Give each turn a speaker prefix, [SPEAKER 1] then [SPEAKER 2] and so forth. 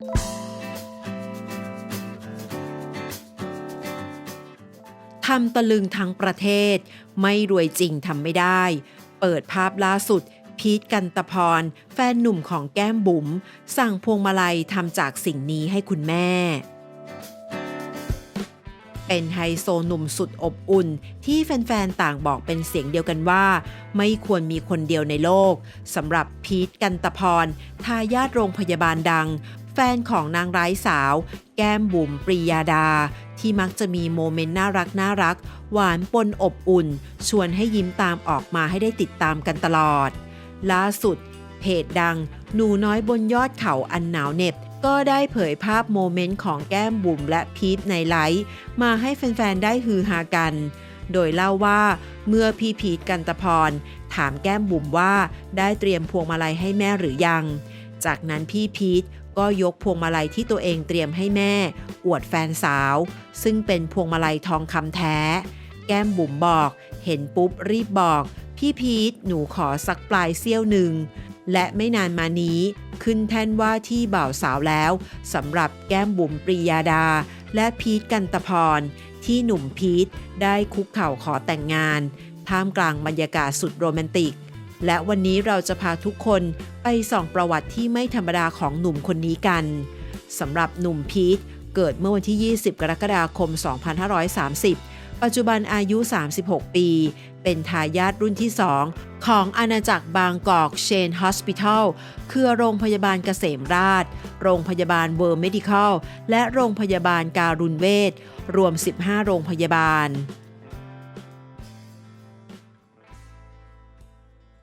[SPEAKER 1] ทำตะลึงทั้งประเทศ ไม่รวยจริงทำไม่ได้ เปิดภาพล่าสุด พีทกันตะพร แฟนหนุ่มของแก้มบุ๋ม สั่งพวงมาลัยทำจากสิ่งนี้ให้คุณแม่เป็นไฮโซหนุ่มสุดอบอุ่น ที่แฟนๆ ต่างบอกเป็นเสียงเดียวกันว่า ไม่ควรมีคนเดียวในโลกสำหรับพีทกันตะพรทายาทโรงพยาบาลดัง นของนางร้ายสาว แก้มบุ๋มปรียาดา ที่มักจะมีโมเมนต์น่ารักน่ารัก หวานปนอบอุ่น ชวนให้ยิ้มตามออกมาให้ได้ติดตามกันตลอด ล่าสุด เพจดัง หนูน้อยบนยอดเขาอันหนาวเหน็บ ก็ได้เผยภาพโมเมนต์ของแก้มบุ๋มและพีทในไลฟ์มาให้แฟนๆได้ฮือฮากัน โดยเล่าว่าเมื่อพี่พีทกันตะพรถามแก้มบุ๋มว่าได้เตรียมพวงมาลัยให้แม่หรือยัง จากนั้นพี่พีทก็ยกพวงมาลัยที่ตัวเองเตรียมให้แม่ อวดแฟนสาว ซึ่งเป็นพวงมาลัยทองคำแท้ แก้มบุ๋มบอก เห็นปุ๊บรีบบอก พี่พีทหนูขอสักปลายเสี้ยวหนึ่ง และไม่นานมานี้ ขึ้นแท่นว่าที่บ่าวสาวแล้วสำหรับแก้มบุ๋มปรียาดา และพีทกันตพร ที่หนุ่มพีทได้คุกเข่าขอแต่งงาน ท่ามกลางบรรยากาศสุดโรแมนติก และวันนี้เราจะพาทุกคนไปส่องประวัติที่ไม่ธรรมดาของหนุ่มคนนี้กันสำหรับหนุ่มพีทเกิดเมื่อวันที่ 20 กรกฎาคม 2530 ปัจจุบันอายุ 36 ปี เป็นทายาทรุ่นที่ 2 ของอาณาจักรบางกอกเชนฮอสพิทอลคือโรงพยาบาลเกษมราช โรงพยาบาลเวอร์มเมดิคอล และโรงพยาบาลการุณเวชรวม 15 โรงพยาบาล